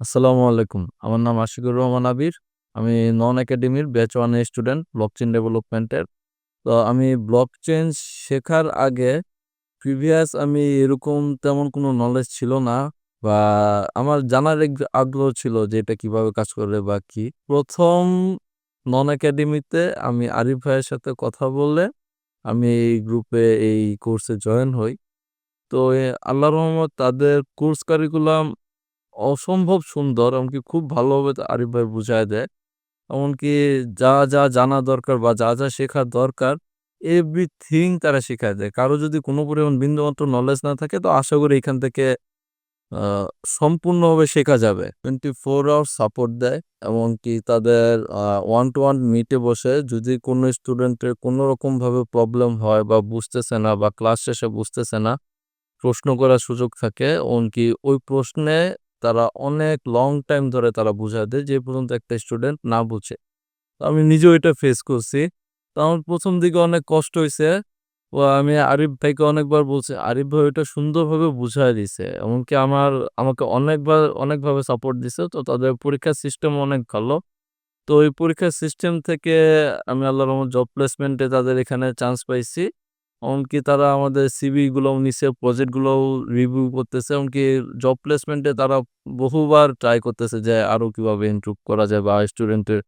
আসসালামু আলাইকুম। আমার নাম আশিকুর রহমান আবির। আমি নন একাডেমির ব্যাচ 1 এর স্টুডেন্ট ব্লকচেইন ডেভেলপমেন্টের। তো আমি ব্লকচেইন শেখার আগে প্রিভিয়াস আমি এরকম তেমন কোনো নলেজ ছিল না বা আমার জানার আগ্রহ ছিল যে এটা কীভাবে কাজ করে বা কি। প্রথম নন একাডেমিতে আমি আরিফ ভাইয়ের সাথে কথা বলে আমি এই গ্রুপে এই কোর্সে জয়েন হই। তো এ আল্লাহর রহমত তাদের কোর্স কারিকুলাম অসম্ভব সুন্দর এমনকি খুব ভালোভাবে আরিফ ভাই বুঝায় দেয়। এমনকি যা, যা জানা দরকার বা যা, যা শেখার দরকার এভরিথিং তারা শিখায় দেয়। কারও যদি কোনো পরিমাণ বিন্দুমাত্র নলেজ না থাকে তো আশা করি এখান থেকে সম্পূর্ণভাবে শেখা যাবে। টোয়েন্টি ফোর আওয়ার সাপোর্ট দেয় এমনকি তাদের ওয়ান টু ওয়ান মিটে বসে যদি কোনো স্টুডেন্টের কোনো রকমভাবে প্রবলেম হয় বা বুঝতেছে না বা ক্লাস শেষে বুঝতেছে না, প্রশ্ন করার সুযোগ থাকে এমনকি ওই প্রশ্নে তারা অনেক লং টাইম ধরে তারা বুঝায় দেয় যে পর্যন্ত একটা স্টুডেন্ট না বুঝে। তো আমি নিজেও এটা ফেস করছি। তো আমার প্রথম দিকে অনেক কষ্ট হয়েছে ও আমি আরিফ ভাইকে অনেকবার বলছি, আরিফ ভাই ওইটা সুন্দরভাবে বুঝায় দিছে। এমনকি আমার আমাকে অনেকবার অনেকভাবে সাপোর্ট দিছে। তো তাদের পরীক্ষার সিস্টেম অনেক ভালো। তো ওই পরীক্ষার সিস্টেম থেকে আমি আল্লাহর রহমত জব প্লেসমেন্টে তাদের এখানে চান্স পাইছি। এমনকি তারা আমাদের সিভি গুলোও নিছে, প্রজেক্ট গুলোও রিভিউ করতেছে। এমনকি জব প্লেসমেন্টে তারা বহুবার ট্রাই করতেছে যে আরও কীভাবে ইমপ্রুভ করা যায় বা স্টুডেন্টের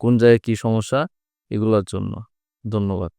কোন জায়গায় কী সমস্যা এগুলোর জন্য। ধন্যবাদ।